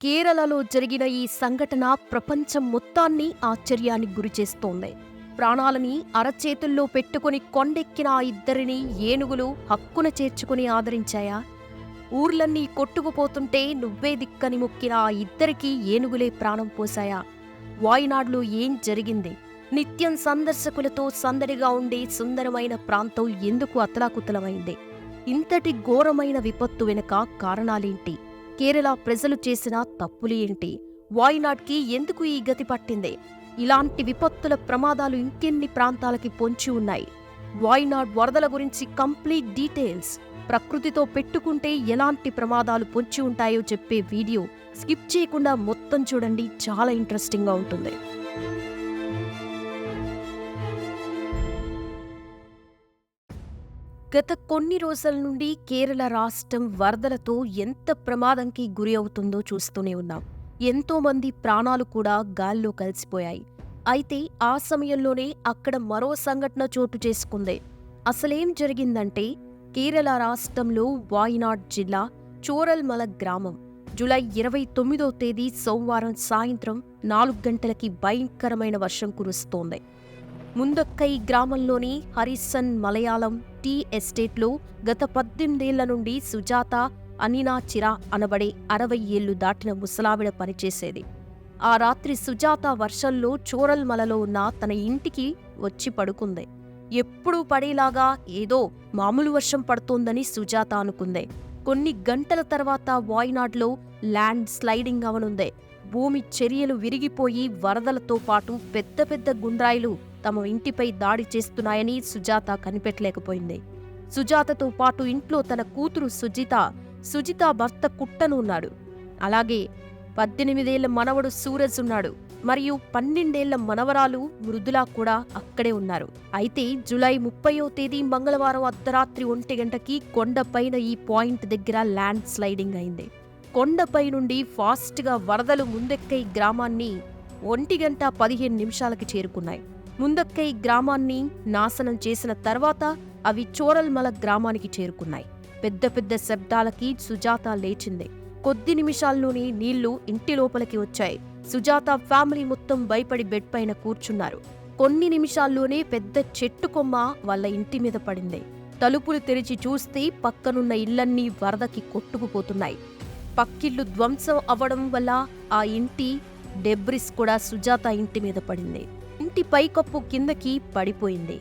కేరళలో జరిగిన ఈ సంఘటన ప్రపంచం మొత్తాన్ని ఆశ్చర్యానికి గురిచేస్తోంది ప్రాణాలని అరచేతుల్లో పెట్టుకుని కొండెక్కిన ఆ ఇద్దరిని ఏనుగులు హక్కున చేర్చుకుని ఆదరించాయా? ఊర్లన్నీ కొట్టుకుపోతుంటే నువ్వే దిక్కని మొక్కిన ఆ ఇద్దరికీ ఏనుగులే ప్రాణం పోశాయా? వాయినాడ్లో ఏం జరిగింది? నిత్యం సందర్శకులతో సందడిగా ఉండే సుందరమైన ప్రాంతం ఎందుకు అతలాకుతలమైంది? ఇంతటి ఘోరమైన విపత్తు వెనుక కారణాలేంటి? కేరళ ప్రజలు చేసిన తప్పులు ఏంటి? వాయినాడ్కి ఎందుకు ఈ గతి పట్టింది? ఇలాంటి విపత్తుల ప్రమాదాలు ఇంకెన్ని ప్రాంతాలకి పొంచి ఉన్నాయి? వాయినాడ్ వరదల గురించి కంప్లీట్ డీటెయిల్స్ ప్రకృతితో పెట్టుకుంటే ఎలాంటి ప్రమాదాలు పొంచి ఉంటాయో చెప్పే వీడియో స్కిప్ చేయకుండా మొత్తం చూడండి. చాలా ఇంట్రెస్టింగ్గా ఉంటుంది. గత కొన్ని రోజుల నుండి కేరళ రాష్ట్రం వరదలతో ఎంత ప్రమాదంకి గురి అవుతుందో చూస్తూనే ఉన్నాం. ఎంతో మంది ప్రాణాలు కూడా గాల్లో కలిసిపోయాయి. అయితే ఆ సమయంలోనే అక్కడ మరో సంఘటన చోటు చేసుకుంది. అసలేం జరిగిందంటే కేరళ రాష్ట్రంలో వాయినాడ్ జిల్లా చోరల్మల గ్రామం. జూలై ఇరవై తొమ్మిదో తేదీ సోమవారం సాయంత్రం నాలుగు గంటలకి భయంకరమైన వర్షం కురుస్తోంది. ముందక్కై గ్రామంలోని హరిసన్ మలయాళం టీ ఎస్టేట్లో గత పద్దెనిమిదేళ్ళ నుండి సుజాత అనినా చిరా అనబడే అరవై ఏళ్ళు దాటిన ముసలావిడ పనిచేసేది. ఆ రాత్రి సుజాత వర్షంలో చోరల్మలలో ఉన్న తన ఇంటికి వచ్చి పడుకుంది. ఎప్పుడూ పడేలాగా ఏదో మామూలు వర్షం పడుతోందని సుజాత అనుకుంది. కొన్ని గంటల తర్వాత వాయినాడ్లో ల్యాండ్ స్లైడింగ్ అవనుంది. భూమి చర్యలు విరిగిపోయి వరదలతో పాటు పెద్ద పెద్ద గుండ్రాయిలు తమ ఇంటిపై దాడి చేస్తున్నాయని సుజాత కనిపెట్టలేకపోయింది. సుజాతతో పాటు ఇంట్లో తన కూతురు సుజిత సుజిత భర్త కుట్టను ఉన్నాడు. అలాగే పద్దెనిమిదేళ్ళ మనవడు సూరజ్ ఉన్నాడు. మరియు పన్నెండేళ్ళ మనవరాలు మృదులా కూడా అక్కడే ఉన్నారు. అయితే జులై ముప్పయో తేదీ మంగళవారం అర్ధరాత్రి ఒంటి గంటకి కొండపైన ఈ పాయింట్ దగ్గర ల్యాండ్ స్లైడింగ్ అయింది. కొండపై నుండి ఫాస్ట్గా వరదలు ముందెక్కై గ్రామాన్ని ఒంటి గంట పదిహేను నిమిషాలకి చేరుకున్నాయి. ముందక్కై గ్రామాన్ని నాశనం చేసిన తర్వాత అవి చోరల్మల గ్రామానికి చేరుకున్నాయి. పెద్ద పెద్ద శబ్దాలకి సుజాత లేచింది. కొద్ది నిమిషాల్లోనే నీళ్ళు ఇంటి లోపలికి వచ్చాయి. సుజాత ఫ్యామిలీ మొత్తం భయపడి బెడ్ పైన కూర్చున్నారు. కొన్ని నిమిషాల్లోనే పెద్ద చెట్టు కొమ్మ వాళ్ళ ఇంటి మీద పడింది. తలుపులు తెరిచి చూస్తే పక్కనున్న ఇళ్ళన్నీ వరదకి కొట్టుకుపోతున్నాయి. పక్కిళ్ళు ధ్వంసం అవ్వడం వల్ల ఆ ఇంటి డెబ్రిస్ కూడా సుజాత ఇంటి మీద పడింది. ఇంటి పైకప్పు కిందకి పడిపోయింది.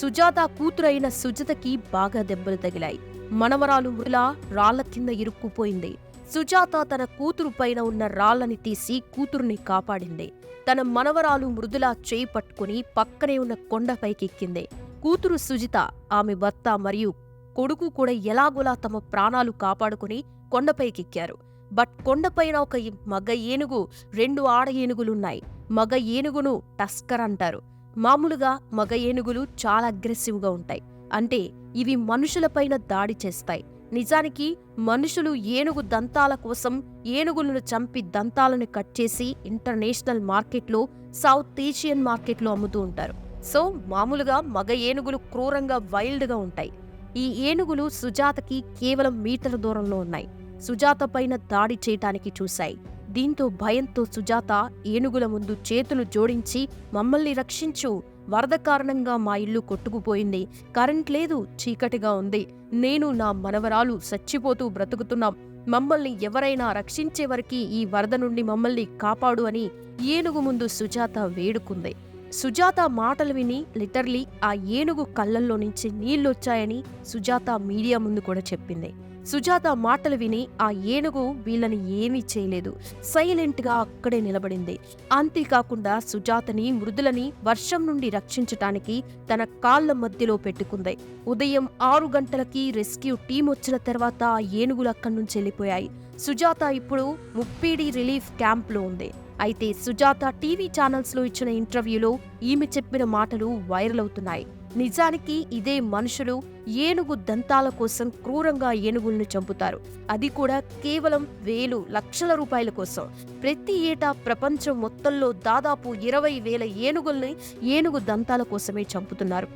సుజాత కూతురైన సుజతకి బాగా దెబ్బలు తగిలాయి. మనవరాలు మృలా రాళ్ళ కింద ఇరుక్కుపోయింది. సుజాత తన కూతురు పైన ఉన్న రాళ్ళని తీసి కూతురుని కాపాడింది. తన మనవరాలు మృదులా చేయి పట్టుకుని పక్కనే ఉన్న కొండపైకెక్కింది కూతురు సుజిత ఆమె భర్త మరియు కొడుకు కూడా ఎలాగోలా తమ ప్రాణాలు కాపాడుకుని కొండపైకెక్కారు బట్ కొండపైన ఒక మగ ఏనుగు రెండు ఆడ ఏనుగులున్నాయి. మగ ఏనుగును టస్కర్ అంటారు. మామూలుగా మగ ఏనుగులు చాలా అగ్రెసివ్గా ఉంటాయి. అంటే ఇవి మనుషులపైన దాడి చేస్తాయి. నిజానికి మనుషులు ఏనుగు దంతాల కోసం ఏనుగులను చంపి దంతాలను కట్ చేసి ఇంటర్నేషనల్ మార్కెట్లో సౌత్ ఏషియన్ మార్కెట్లో అమ్ముతూ ఉంటారు. సో మామూలుగా మగ ఏనుగులు క్రూరంగా వైల్డ్గా ఉంటాయి. ఈ ఏనుగులు సుజాతకి కేవలం మీటర్ల దూరంలో ఉన్నాయి. సుజాత పైన దాడి చేయటానికి చూశాయి. దీంతో భయంతో సుజాత ఏనుగుల ముందు చేతులు జోడించి మమ్మల్ని రక్షించు. వరద కారణంగా మా ఇల్లు కొట్టుకుపోయింది. కరెంట్ లేదు. చీకటిగా ఉంది. నేను నా మనవరాలు చచ్చిపోతూ బ్రతుకుతున్నాం. మమ్మల్ని ఎవరైనా రక్షించే వరకు ఈ వరద నుండి మమ్మల్ని కాపాడు అని ఏనుగు ముందు సుజాత వేడుకుంది. సుజాత మాటలు విని లిటర్లీ ఆ ఏనుగు కళ్ళల్లో నుంచి నీళ్ళొచ్చాయని సుజాత మీడియా ముందు కూడా చెప్పింది. సుజాత మాటలు విని ఆ ఏనుగు వీళ్ళని ఏమీ చేయలేదు. సైలెంట్గా అక్కడే నిలబడింది. అంతేకాకుండా సుజాతని మృదులని వర్షం నుండి రక్షించటానికి తన కాళ్ళ మధ్యలో పెట్టుకుంది. ఉదయం ఆరు గంటలకి రెస్క్యూ టీం వచ్చిన తర్వాత ఆ ఏనుగులు అక్కడి నుంచి వెళ్ళిపోయాయి. సుజాత ఇప్పుడు ముప్పీడి రిలీఫ్ క్యాంప్లో ఉంది. అయితే సుజాత టీవీ ఛానల్స్లో ఇచ్చిన ఇంటర్వ్యూలో ఈమె చెప్పిన మాటలు వైరల్ అవుతున్నాయి. నిజానికి ఇదే మనుషులు ఏనుగు దంతాల కోసం క్రూరంగా ఏనుగుల్ని చంపుతారు. అది కూడా కేవలం వేలు లక్షల రూపాయల కోసం. ప్రతి ఏటా ప్రపంచం మొత్తంలో దాదాపు ఇరవై వేల ఏనుగుల్ని ఏనుగు దంతాల కోసమే చంపుతున్నారు.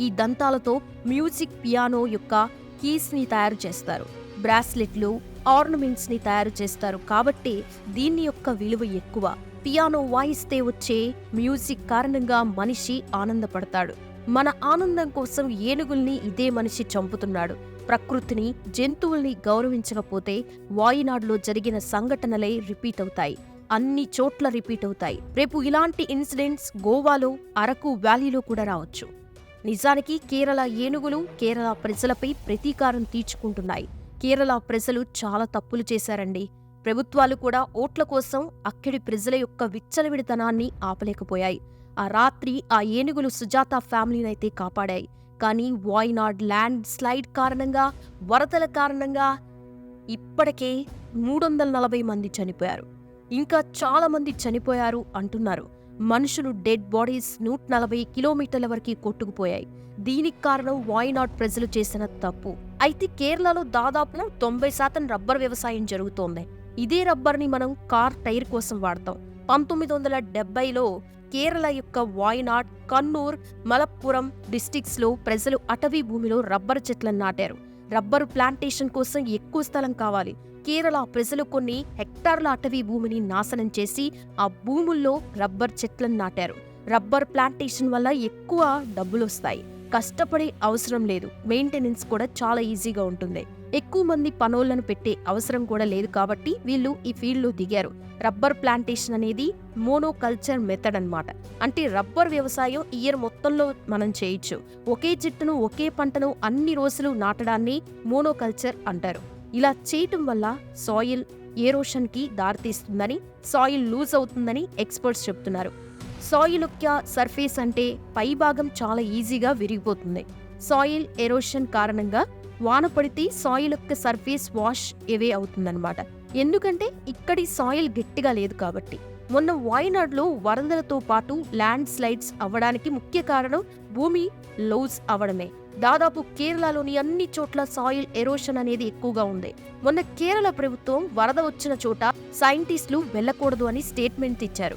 ఈ దంతాలతో మ్యూజిక్ పియానో యొక్క కీస్ని తయారు చేస్తారు. బ్రాస్లెట్లు ఆర్నమెంట్స్ని తయారు చేస్తారు కాబట్టి దీని యొక్క విలువ ఎక్కువ. పియానో వాయిస్తే వచ్చే మ్యూజిక్ కారణంగా మనిషి ఆనందపడతాడు. మన ఆనందం కోసం ఏనుగుల్ని ఇదే మనిషి చంపుతున్నాడు. ప్రకృతిని జంతువుల్ని గౌరవించకపోతే వాయినాడులో జరిగిన సంఘటనలే రిపీట్ అవుతాయి. అన్ని చోట్ల రిపీట్ అవుతాయి. రేపు ఇలాంటి ఇన్సిడెంట్స్ గోవాలో అరకు వ్యాలీలో కూడా రావచ్చు. నిజానికి కేరళ ఏనుగులు కేరళ ప్రజలపై ప్రతీకారం తీర్చుకుంటున్నాయి. కేరళ ప్రజలు చాలా తప్పులు చేశారండి. ప్రభుత్వాలు కూడా ఓట్ల కోసం అక్కడి ప్రజల యొక్క విచ్చలవిడితనాన్ని ఆపలేకపోయాయి. ఆ రాత్రి ఆ ఏనుగులు సుజాత ఫ్యామిలీనైతే కాపాడాయి. కానీ వాయినాడ్ ల్యాండ్ స్లైడ్ కారణంగా వరదల కారణంగా ఇప్పటికే మూడు వందల నలభై మంది చనిపోయారు. ఇంకా చాలా మంది చనిపోయారు అంటున్నారు. మనుషులు డెడ్ బాడీస్ నూట నలభై కిలోమీటర్ల వరకు కొట్టుకుపోయాయి. దీనికి కారణం వాయినాడ్ ప్రజలు చేసిన తప్పు. అయితే కేరళలో దాదాపు తొంభై శాతం రబ్బర్ వ్యవసాయం జరుగుతోంది. ఇదే రబ్బర్ని మనం కార్ టైర్ కోసం వాడతాం. పంతొమ్మిది వందల డెబ్బైలో కేరళ యొక్క వాయనాడ్ కన్నూర్ మలప్పురం డిస్టిక్స్లో ప్రజలు అటవీ భూమిలో రబ్బర్ చెట్లను నాటారు. రబ్బరు ప్లాంటేషన్ కోసం ఎక్కువ స్థలం కావాలి. కేరళ ప్రజలు కొన్ని హెక్టార్ల అటవీ భూమిని నాశనం చేసి ఆ భూముల్లో రబ్బర్ చెట్లను నాటారు. రబ్బర్ ప్లాంటేషన్ వల్ల ఎక్కువ డబ్బులొస్తాయి. కష్టపడే అవసరం లేదు. మెయింటెనెన్స్ కూడా చాలా ఈజీగా ఉంటుంది. ఎక్కువ మంది పనోళ్ళను పెట్టే అవసరం కూడా లేదు కాబట్టి వీళ్ళు ఈ ఫీల్డ్లో దిగారు. రబ్బర్ ప్లాంటేషన్ అనేది మోనోకల్చర్ మెథడ్ అనమాట అంటే రబ్బర్ వ్యవసాయం ఇయర్ మొత్తంలో మనం చేయొచ్చు. ఒకే చెట్టును ఒకే పంటను అన్ని రోజులు నాటడాన్ని మోనోకల్చర్ అంటారు. ఇలా చేయటం వల్ల సాయిల్ ఏరోషన్కి దారితీస్తుందని సాయిల్ లూజ్ అవుతుందని ఎక్స్పర్ట్స్ చెప్తున్నారు. సాయిల్ యొక్క సర్ఫేస్ అంటే పైభాగం చాలా ఈజీగా విరిగిపోతుంది. సాయిల్ ఎరోషన్ కారణంగా వాన పడితే సాయిల్ యొక్క సర్ఫేస్ వాష్ ఎవే అవుతుందన్నమాట. ఎందుకంటే ఇక్కడి సాయిల్ గట్టిగా లేదు కాబట్టి. మొన్న వాయనాడ్లో వరదలతో పాటు ల్యాండ్ స్లైడ్స్ అవ్వడానికి ముఖ్య కారణం భూమి లోజ్ అవ్వడమే. దాదాపు కేరళలోని అన్ని చోట్ల సాయిల్ ఎరోషన్ అనేది ఎక్కువగా ఉంది. మొన్న కేరళ ప్రభుత్వం వరద వచ్చిన చోట సైంటిస్టులు వెళ్ళకూడదు అని స్టేట్మెంట్ ఇచ్చారు.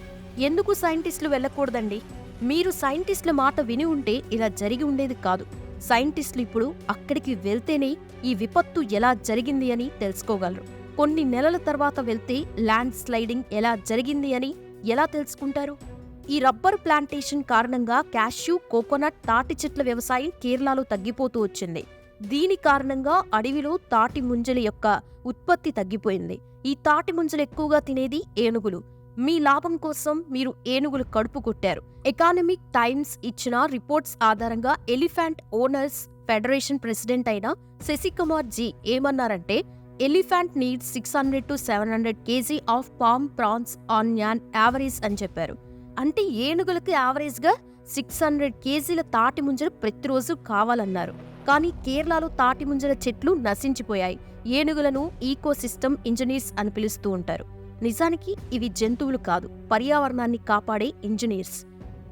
ఎందుకు సైంటిస్టులు వెళ్ళకూడదండి? మీరు సైంటిస్టుల మాట విని ఉంటే ఇలా జరిగి ఉండేది కాదు. సైంటిస్టులు ఇప్పుడు అక్కడికి వెళ్తేనే ఈ విపత్తు ఎలా జరిగింది అని తెలుసుకోగలరు. కొన్ని నెలల తర్వాత వెళ్తే ల్యాండ్ స్లైడింగ్ ఎలా జరిగింది అని ఎలా తెలుసుకుంటారు? ఈ రబ్బర్ ప్లాంటేషన్ కారణంగా క్యాష్యూ కోకోనట్ తాటి చెట్ల వ్యవసాయం కేరళలో తగ్గిపోతూ వచ్చింది. దీని కారణంగా అడవిలో తాటి ముంజల యొక్క ఉత్పత్తి తగ్గిపోయింది. ఈ తాటి ముంజలు ఎక్కువగా తినేది ఏనుగులు. మీ లాభం కోసం మీరు ఏనుగులు కడుపు కొట్టారు. ఎకానమిక్ టైమ్స్ ఇచ్చిన రిపోర్ట్స్ ఆధారంగా ఎలిఫెంట్ ఓనర్స్ ఫెడరేషన్ ప్రెసిడెంట్ అయిన శశికుమార్ జీ ఏమన్నారంటే elephant needs six hundred to seven hundred kg of palm fronds on an average అని చెప్పారు. అంటే ఏనుగులకు యావరేజ్గా సిక్స్ హండ్రెడ్ కేజీల తాటి ముంజలు ప్రతిరోజు కావాలన్నారు. కానీ కేరళలో తాటి ముంజల చెట్లు నశించిపోయాయి. ఏనుగులను ఈకోసిస్టమ్ ఇంజనీర్స్ అని పిలుస్తూ ఉంటారు. నిజానికి ఇవి జంతువులు కాదు పర్యావరణాన్ని కాపాడే ఇంజనీర్స్.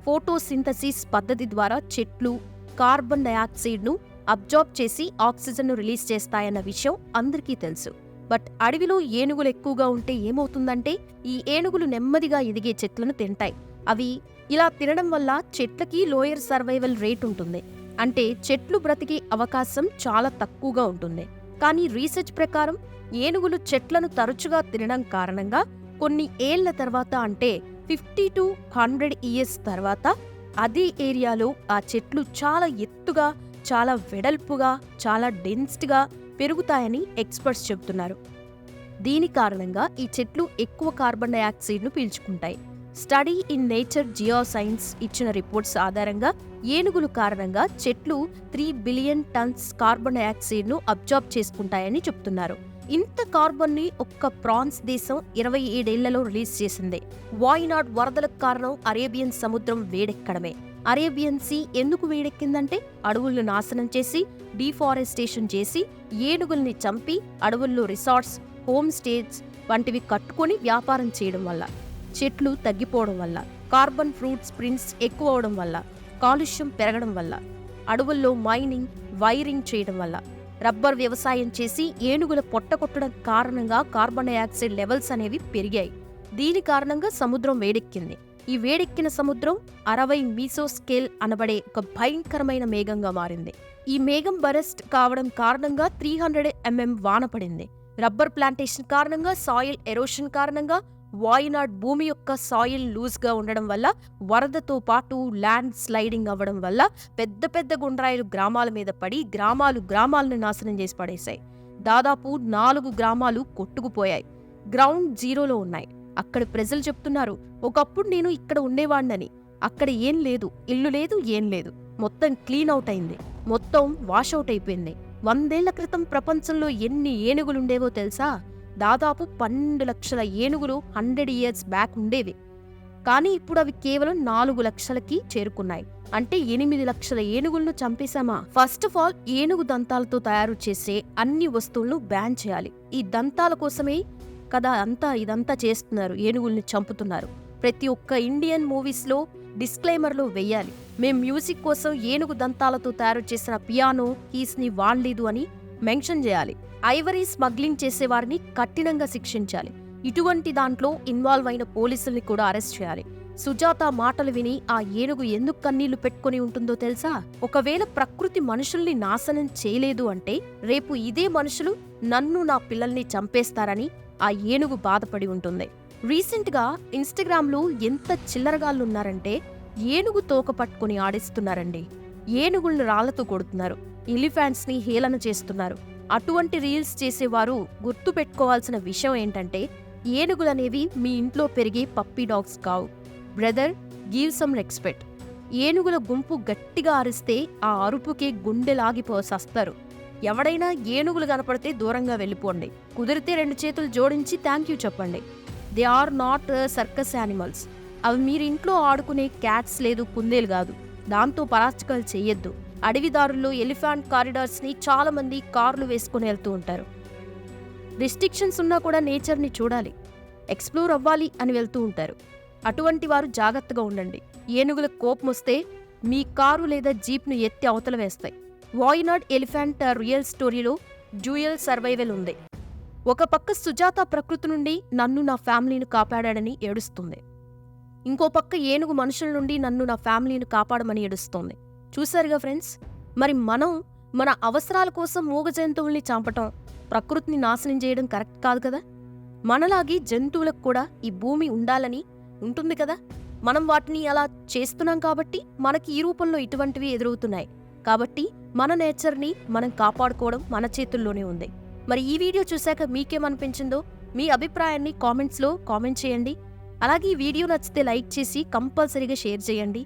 ఫోటోసింథసిస్ పద్ధతి ద్వారా చెట్లు కార్బన్ డయాక్సైడ్ను అబ్జార్బ్ చేసి ఆక్సిజన్ను రిలీజ్ చేస్తాయన్న విషయం అందరికీ తెలుసు. బట్ అడవిలో ఏనుగులు ఎక్కువగా ఉంటే ఏమవుతుందంటే ఈ ఏనుగులు నెమ్మదిగా ఎదిగే చెట్లను తింటాయి. అవి ఇలా తినడం వల్ల చెట్లకి లోయర్ సర్వైవల్ రేట్ ఉంటుంది. అంటే చెట్లు బ్రతికే అవకాశం చాలా తక్కువగా ఉంటుంది. కానీ రీసెర్చ్ ప్రకారం ఏనుగులు చెట్లను తరచుగా తినడం కారణంగా కొన్ని ఏళ్ళ తర్వాత అంటే ఫిఫ్టీ టు హండ్రెడ్ ఇయర్స్ తర్వాత అదే ఏరియాలో ఆ చెట్లు చాలా ఎత్తుగా చాలా వెడల్పుగా చాలా డెన్స్డ్గా పెరుగుతాయని ఎక్స్పర్ట్స్ చెబుతున్నారు. దీని కారణంగా ఈ చెట్లు ఎక్కువ కార్బన్ డైఆక్సైడ్ను పీల్చుకుంటాయి. Study in Nature Jio science ఇచ్చిన రిపోర్ట్స్ ఆధారంగా ఏనుగులు కారణంగా చెట్లు త్రీ బిలియన్ టన్స్ కార్బన్ డైఆక్సైడ్ను అబ్జార్బ్ చేసుకుంటాయని చెప్తున్నారు. ఇంత కార్బన్ని ఒక్క ప్రాన్స్ దేశం ఇరవై ఏడేళ్ళలో రిలీజ్ చేసింది. వాయినాడ్ వరదలకు కారణం అరేబియన్ సముద్రం వేడెక్కడమే. అరేబియన్ సీ ఎందుకు వేడెక్కిందంటే అడవులను నాశనం చేసి డీఫారెస్టేషన్ చేసి ఏనుగుల్ని చంపి అడవుల్లో రిసార్ట్స్ హోమ్ స్టేస్ వంటివి కట్టుకొని వ్యాపారం చేయడం వల్ల చెట్లు తగ్గిపోవడం వల్ల కార్బన్ ఫ్రూట్స్ ప్రింట్స్ ఎక్కువ అవడం వల్ల కాలుష్యం పెరగడం వల్ల అడవుల్లో మైనింగ్ వైరింగ్ చేయడం వల్ల రబ్బర్ వ్యవసాయం చేసి ఏనుగుల పొట్ట కొట్టడం కారణంగా కార్బన్ డయాక్సైడ్ లెవెల్స్ అనేవి పెరిగాయి. దీని కారణంగా సముద్రం వేడెక్కింది. ఈ వేడెక్కిన సముద్రం అరవై మీసో స్కేల్ అనబడే ఒక భయంకరమైన మేఘంగా మారింది. ఈ మేఘం బరెస్ట్ కావడం కారణంగా త్రీ హండ్రెడ్ ఎంఎం వాన పడింది. రబ్బర్ ప్లాంటేషన్ కారణంగా సాయిల్ ఎరోషన్ కారణంగా వాయినాడ్ భూమి యొక్క సాయిల్ లూజ్గా ఉండడం వల్ల వరదతో పాటు ల్యాండ్ స్లైడింగ్ అవ్వడం వల్ల పెద్ద పెద్ద గుండ్రాయిలు గ్రామాల మీద పడి గ్రామాలు గ్రామాలను నాశనం చేసి పడేశాయి. దాదాపు నాలుగు గ్రామాలు కొట్టుకుపోయాయి. గ్రౌండ్ జీరోలో ఉన్నాయి. అక్కడ ప్రజలు చెప్తున్నారు ఒకప్పుడు నేను ఇక్కడ ఉండేవాణ్ణని. అక్కడ ఏం లేదు ఇల్లు లేదు ఏం లేదు. మొత్తం క్లీన్ అవుట్ అయింది. మొత్తం వాషౌట్ అయిపోయింది. వందేళ్ళ క్రితం ప్రపంచంలో ఎన్ని ఏనుగులుండేవో తెలుసా? దాదాపు పన్నెండు లక్షల ఏనుగులు హండ్రెడ్ ఇయర్స్ బ్యాక్ ఉండేవి. కానీ ఇప్పుడు అవి కేవలం నాలుగు లక్షలకి చేరుకున్నాయి. అంటే ఎనిమిది లక్షల ఏనుగులను చంపేశామా? ఫస్ట్ ఆఫ్ ఆల్ ఏనుగు దంతాలతో తయారు చేసే అన్ని వస్తువులను బ్యాన్ చేయాలి. ఈ దంతాల కోసమే కదా అంతా ఇదంతా చేస్తున్నారు ఏనుగుల్ని చంపుతున్నారు. ప్రతి ఒక్క ఇండియన్ మూవీస్లో డిస్క్లైమర్లో వెయ్యాలి. మేం మ్యూజిక్ కోసం ఏనుగు దంతాలతో తయారు చేసిన పియానో కీస్ని వాడలేదు అని మెన్షన్ చేయాలి. ఐవరీ స్మగ్లింగ్ చేసేవారిని కఠినంగా శిక్షించాలి. ఇటువంటి దాంట్లో ఇన్వాల్వ్ అయిన పోలీసుల్ని కూడా అరెస్ట్ చేయాలి. సుజాత మాటలు విని ఆ ఏనుగు ఎందుకు కన్నీళ్ళు పెట్టుకుని ఉంటుందో తెలుసా? ఒకవేళ ప్రకృతి మనుషుల్ని నాశనం చేయలేదు అంటే రేపు ఇదే మనుషులు నన్ను నా పిల్లల్ని చంపేస్తారని ఆ ఏనుగు బాధపడి ఉంటుంది. రీసెంట్గా ఇన్స్టాగ్రామ్లో ఎంత చిల్లరగాళ్ళున్నారంటే ఏనుగు తోక పట్టుకుని ఆడిస్తున్నారండి. ఏనుగుల్ని రాళ్ళతో కొడుతున్నారు. ఎలిఫాంట్స్ని హేళన చేస్తున్నారు. అటువంటి రీల్స్ చేసేవారు గుర్తుపెట్టుకోవాల్సిన విషయం ఏంటంటే ఏనుగులనేవి మీ ఇంట్లో పెరిగే పప్పీ డాగ్స్ కావు. బ్రదర్ గివ్ సమ్ రెస్పెక్ట్ ఏనుగుల గుంపు గట్టిగా అరిస్తే ఆ అరుపుకి గుండెలాగిపోసేస్తారు ఎవడైనా ఏనుగులు కనపడితే దూరంగా వెళ్ళిపోండి. కుదిరితే రెండు చేతులు జోడించి థ్యాంక్ యూ చెప్పండి. They are not circus animals. అవి మీరు ఇంట్లో ఆడుకునే క్యాట్స్ లేదు కుందేలు కాదు. దాంతో పరాచకాలు చేయొద్దు. అడవిదారుల్లో ఎలిఫాంట్ కారిడార్స్ని చాలామంది కార్లు వేసుకుని వెళ్తూ ఉంటారు. రిస్ట్రిక్షన్స్ ఉన్నా కూడా నేచర్ని చూడాలి. ఎక్స్ప్లోర్ అవ్వాలి అని వెళ్తూ ఉంటారు. అటువంటి వారు జాగ్రత్తగా ఉండండి. ఏనుగుల కోపం వస్తే మీ కారు లేదా జీప్ను ఎత్తి అవతల వేస్తాయి. వాయినాడ్ ఎలిఫెంట్ రియల్ స్టోరీలో డ్యూయల్ సర్వైవల్ ఉంది. ఒక పక్క సుజాత ప్రకృతి నుండి నన్ను నా ఫ్యామిలీని కాపాడాడని ఏడుస్తుంది. ఇంకో పక్క ఏనుగు మనుషుల నుండి నన్ను నా ఫ్యామిలీని కాపాడమని ఏడుస్తోంది. చూశారుగా ఫ్రెండ్స్? మరి మనం మన అవసరాల కోసం మూగ జంతువుల్ని చంపటం ప్రకృతిని నాశనం చేయడం కరెక్ట్ కాదు కదా? మనలాగే జంతువులకు కూడా ఈ భూమి ఉండాలని ఉంటుంది కదా? మనం వాటిని అలా చేస్తున్నాం కాబట్టి మనకి ఈ రూపంలో ఇటువంటివి ఎదురవుతున్నాయి. కాబట్టి మన నేచర్ని మనం కాపాడుకోవడం మన చేతుల్లోనే ఉంది. మరి ఈ వీడియో చూశాక మీకేమనిపించిందో? మీ అభిప్రాయాన్ని కామెంట్స్లో కామెంట్ చేయండి. అలాగే ఈ వీడియో నచ్చితే లైక్ చేసి కంపల్సరీగా షేర్ చేయండి.